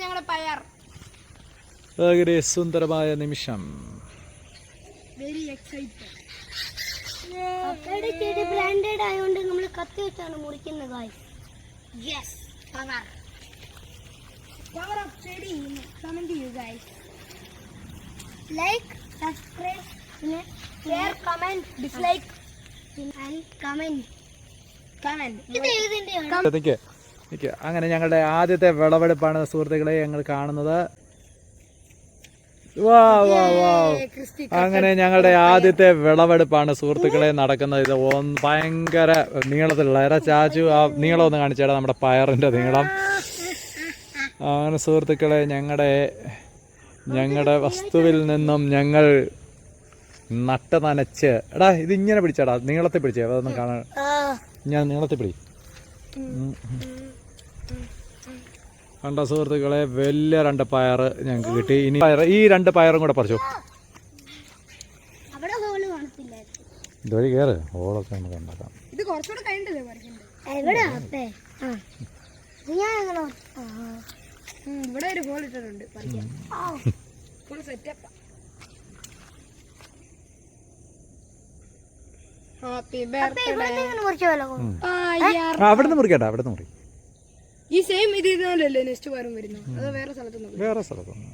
Fire വളരെ സുന്ദരമായ നിമിഷം. വെരി എക്സൈറ്റഡ് ചെടി ബ്രാൻഡഡ് ആയതുകൊണ്ട് നമ്മൾ കത്തി വെച്ചാണ് മുറിക്കുന്നത് guys yes power power off ചെടി കമന്റ് ചെയ്യൂ ഗൈസ് ലൈക്ക് സബ്സ്ക്രൈബ് പിന്നെ share comment dislike and comment comment ഇത് ഇതിന്റെ നിക്ക്. അങ്ങനെ ഞങ്ങളുടെ ആദ്യത്തെ വിളവെടുപ്പാണ് സുഹൃത്തുക്കളെ ഞങ്ങൾ കാണുന്നത്. വാ വാ വാ. അങ്ങനെ ഞങ്ങളുടെ ആദ്യത്തെ വിളവെടുപ്പാണ് സുഹൃത്തുക്കളെ നടക്കുന്നത്. ഇത് ഭയങ്കര നീളത്തിലുള്ള ഏറെ ചാച്ചു ആ നീളം ഒന്ന് കാണിച്ചേടാ നമ്മുടെ പയറിന്റെ നീളം. അങ്ങനെ സുഹൃത്തുക്കളെ ഞങ്ങളുടെ ഞങ്ങളുടെ വസ്തുവിൽ നിന്നും ഞങ്ങൾ നട്ട നനച്ച്. എടാ ഇത് ഇങ്ങനെ പിടിച്ചാടാ നീളത്തിൽ പിടിച്ചേ അതൊന്നും കാണാൻ. ഞാൻ നീളത്തിൽ പിടി. ഉം. കണ്ട സുഹൃത്തുക്കളെ വലിയ രണ്ട് പയർ ഞങ്ങൾക്ക് കിട്ടി. ഇനി പയർ ഈ രണ്ട് പയറും കൂടെ പറിച്ചു. ഇതുവഴി കയറ് ഓളൊക്കെ നമുക്ക് ഉണ്ടാക്കാം ഇത് കുറച്ചുകൂടെ കഴിഞ്ഞിട്ടല്ലേ ഇവിടെ ഒരു ഹോൾ ഇട്ടിട്ടുണ്ട്. പറിക്കാൻ ഫുൾ സെറ്റപ്പ്. Happy birthday. അവിടുന്ന് മുറിക്കട്ടെ അവിടുന്ന് മുറി. ഈ സെയിം ഇത് ഇതുപോലല്ലേ നെക്സ്റ്റ് പയറും വരുന്നു അത് വേറെ സ്ഥലത്ത് നോക്കും വേറെ സ്ഥലത്തൊന്നും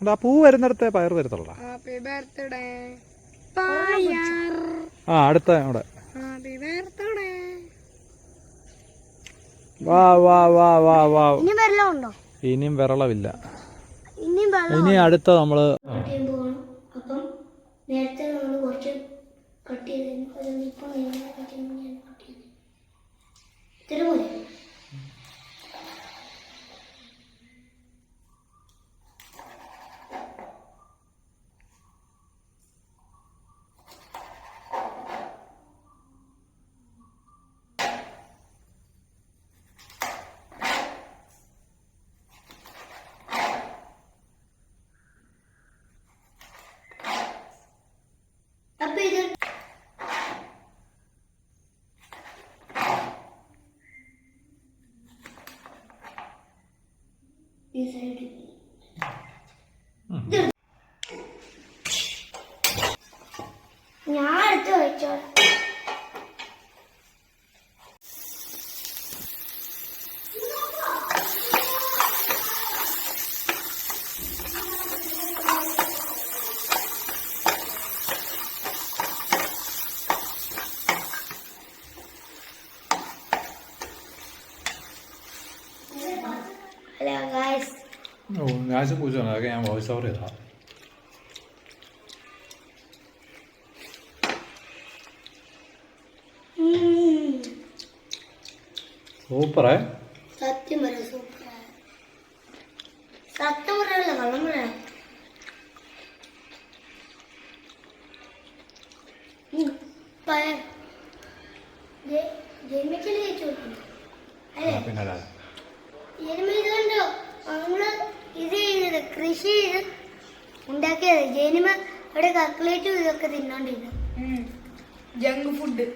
എടാ, ആ പൂ വരുന്നിടത്തെ പയർ വരത്തുള്ള ഹാപ്പി ബർത്ത്ഡേ പയർ ആ അടുത്ത അവിടെ. വാ വാ വാ വാ വാ. ഇനിയും വിരളവില്ല ഇനിയും വെള്ളം ഇനി അടുത്ത നമ്മൾ കട്ട് ചെയ്യാൻ പോകണം അപ്പം നേരത്തെ നമ്മൾ കുറച്ച് കട്ട് ചെയ്തിരുന്നു അതുകൊണ്ട് ഇപ്പം ഇങ്ങനെ കട്ട് ചെയ്യുമ്പോൾ ഞാൻ കട്ട് ചെയ്തു ഇത്ര പോലെ അപ്പൊ ഇത് ഈ സൈഡ് ഹലോ ഗായ്സ് ഞാൻ പൂജ ഞാൻ വോയിസ് ഓവർ ചെയ്താ സൂപ്പറേ സത്യം പറയാം സൂപ്പർ സത്യം പറയാനല്ല കള്ളം പറയാം ഉം, പയർ ജെ- ജന്മിക്കല് കഴിച്ചു കൊടുക്കുന്നു അല്ലേ പിന്നെ കൃഷി ചെയ്ത് ഉണ്ടാക്കിയത്. ജനിമ അവിടെ കക്ലേറ്റും ഇതൊക്കെ തിന്നോണ്ടിരുന്നു. Junk food